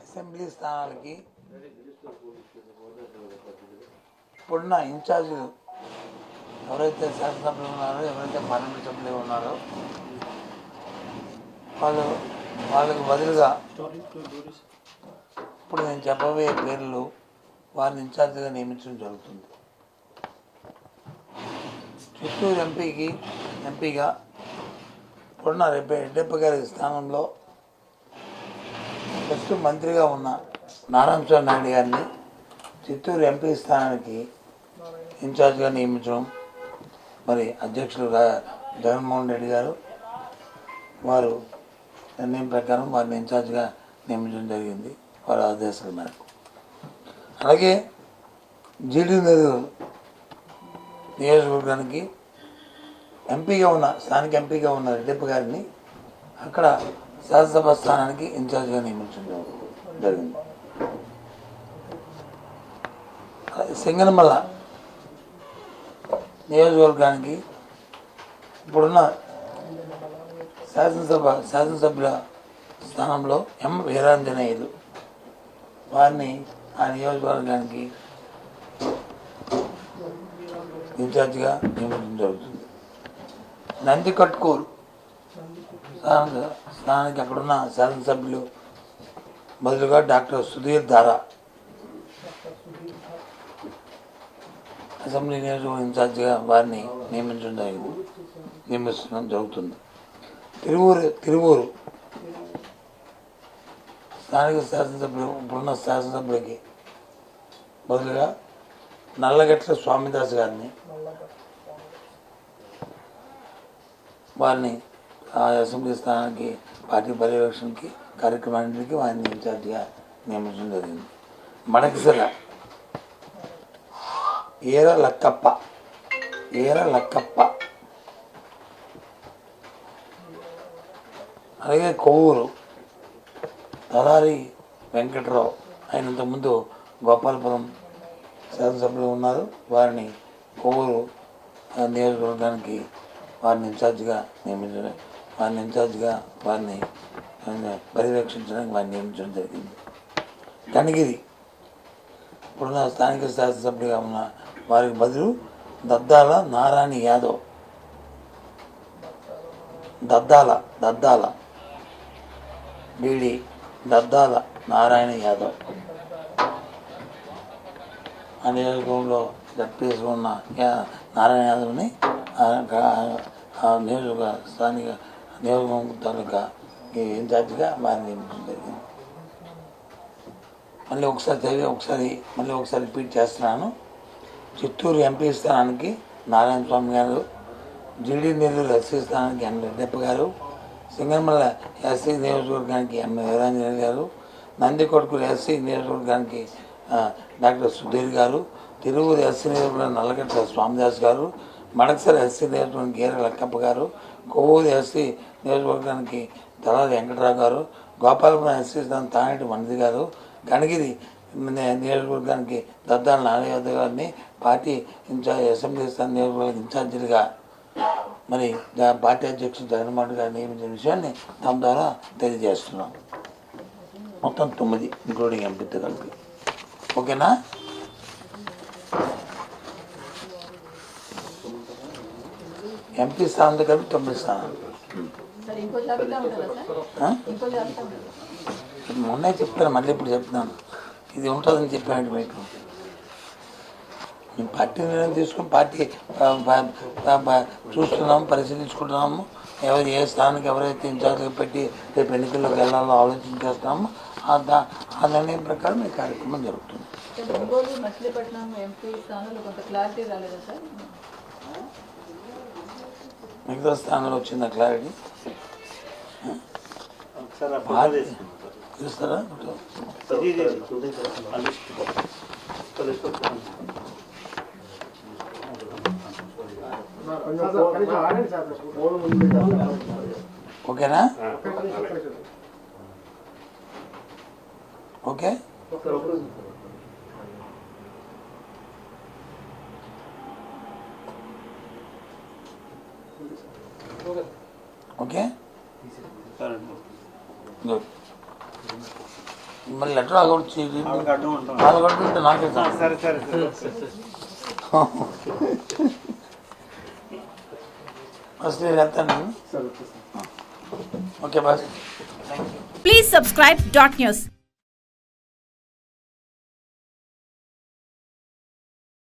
Assembly స్థానాలకి ఇప్పుడున్న ఇన్ఛార్జీలు ఎవరైతే శాసనసభ్యులు ఉన్నారో ఎవరైతే పార్లమెంట్ సభ్యులు ఉన్నారో వాళ్ళు వాళ్ళకి బదులుగా ఇప్పుడు నేను చెప్పబోయే పేర్లు వారిని ఇన్ఛార్జిగా నియమించడం జరుగుతుంది. చిత్తూరు ఎంపీకి ఎంపీగా ఇప్పుడున్న రెడ్డి రెడ్డప్ప గారి స్థానంలో ఫస్ట్ మంత్రిగా ఉన్న నారాయణ స్వామి నాయుడు గారిని చిత్తూరు ఎంపీ స్థానానికి ఇన్ఛార్జ్గా నియమించడం మరి అధ్యక్షులు జగన్మోహన్ రెడ్డి గారు వారు నిర్ణయం ప్రకారం వారిని ఇన్ఛార్జ్గా నియమించడం జరిగింది వారి ఆదేశాల మేరకు. అలాగే జీడీ నెల్లూరు నియోజకవర్గానికి ఎంపీగా ఉన్న స్థానిక ఎంపీగా ఉన్న రెడ్డప్ప గారిని అక్కడ శాసనసభ స్థానానికి ఇన్ఛార్జ్గా నియమించడం జరిగింది. సింగనమల్ల నియోజకవర్గానికి ఇప్పుడున్న శాసనసభ శాసనసభ్యుల స్థానంలో ఎం వీరాంజనేయులు వారిని ఆ నియోజకవర్గానికి ఇన్ఛార్జిగా నియమించడం జరుగుతుంది. నంది కట్టుకోరు స్థానిక స్థానానికి అక్కడున్న శాసనసభ్యులు బదులుగా డాక్టర్ సుధీర్ ధారా. అసెంబ్లీ నియోజకవర్గ ఇన్ఛార్జిగా వారిని నియమించడం జరిగింది. నియమించడం జరుగుతుంది. తిరువూరు తిరువూరు. స్థానిక శాసనసభ్యులు ఇప్పుడున్న శాసనసభ్యులకి బదులుగా నల్లగట్ల స్వామిదాస్ గారిని వారిని ఆ అసెంబ్లీ స్థానానికి పార్టీ పర్యవేక్షణకి కార్యక్రమానికి వారిని ఇన్ఛార్జిగా నియమించడం జరిగింది. మడకసిర ఏర లక్కప్ప ఏర లక్కప్ప అలాగే కొవ్వూరు తలారి వెంకట్రావు ఆయన ఇంతకుముందు గోపాలపురం శాసనసభ్యులు ఉన్నారు. వారిని కొవ్వూరు నియోజకవర్గానికి వారిని ఇన్ఛార్జ్గా నియమించడం వారిని ఇన్ఛార్జ్గా వారిని ఆ, పర్యవేక్షించడానికి వారిని నియమించడం జరిగింది. కనిగిరి. ఇప్పుడున్న స్థానిక శాసనసభ్యుడిగా ఉన్న వారికి బదులు దద్దాల నారాయణ యాదవ్. దద్దాల దద్దాల. బీడి దద్దాల నారాయణ యాదవ్. ఆ నియోజకవర్గంలో జడ్పీఎస్ ఉన్న నారాయణ యాదవ్ని నియోజక స్థానిక నియోజకవర్గం తాలూకా ఈ ఇన్ఛార్జిగా మారి నియమించడం మళ్ళీ ఒకసారి చదివి ఒకసారి మళ్ళీ ఒకసారి రిపీట్ చేస్తున్నాను. చిత్తూరు ఎంపీ స్థానానికి నారాయణ స్వామి గారు జిడి నెల్లూరు ఎస్సీ స్థానానికి ఎన్ రెడ్డప్ప గారు సింగమల్ల ఎస్సీ నియోజకవర్గానికి ఎం వీరాంజనేయ గారు నందికొట్కూరు ఎస్సీ నియోజకవర్గానికి డాక్టర్ సుధీర్ గారు తిరువురు ఎస్సీ నియోజకవర్గం నల్లగట్ల స్వామిదాస్ గారు మడకసర ఎస్సీ నియోజకవర్గం గీర లక్కప్ప గారు కొవ్వూరు ఎస్సీ నియోజకవర్గానికి తలారి వెంకటరావు గారు గోపాలపురం ఎస్సీ తానేటి మనిది గారు గణగిరి నియోజకవర్గానికి దద్దాల నాగయోధ గారిని పార్టీ ఇన్ఛార్జ్ అసెంబ్లీ స్థానం నియోజకవర్గ ఇన్ఛార్జీలుగా మరి పార్టీ అధ్యక్షుడు జగన్మోహన్ గారు నియమించిన విషయాన్ని తమ ద్వారా తెలియజేస్తున్నాం. మొత్తం తొమ్మిది ఇంక్లూడింగ్ ఎంపీతో కలిపి. ఓకేనా? ఎంపీ స్థానంతో కలిపి తొమ్మిది స్థానాలు. మొన్నే చెప్తాను మళ్ళీ ఇప్పుడు చెప్తున్నాను. ఇది ఉంటుందని చెప్పాను మీకు. మేము పార్టీ నిర్ణయం తీసుకుని పార్టీ చూస్తున్నాము పరిశీలించుకుంటున్నాము. ఎవరు ఏ స్థానానికి ఎవరైతే ఇన్ఛార్జ్గా పెట్టి రేపు ఎన్నికల్లోకి వెళ్ళాలో ఆలోచన చేస్తామో ఆ దా- ఆ నిర్ణయం ప్రకారం ఈ కార్యక్రమం జరుగుతుంది సార్ ఒంగోలు మచిలీపట్నం ఎంపీ స్థానంలో కొంత క్లారిటీ రాలేదా సార్ మిగతా స్థానంలో వచ్చిందా క్లారిటీ. ఆ సార్. చూస్తారా. ఓకేనా? ఓకే. ఓకే? గుడ్ మళ్ళీ లెటర్ ఆగొచ్చి వాళ్ళకి అడ్డం ఉంటాం నాకే. సరే. సరే సరే ఫస్ట్ నేను వెళ్తాను. సరే okay boss Please subscribe dot news.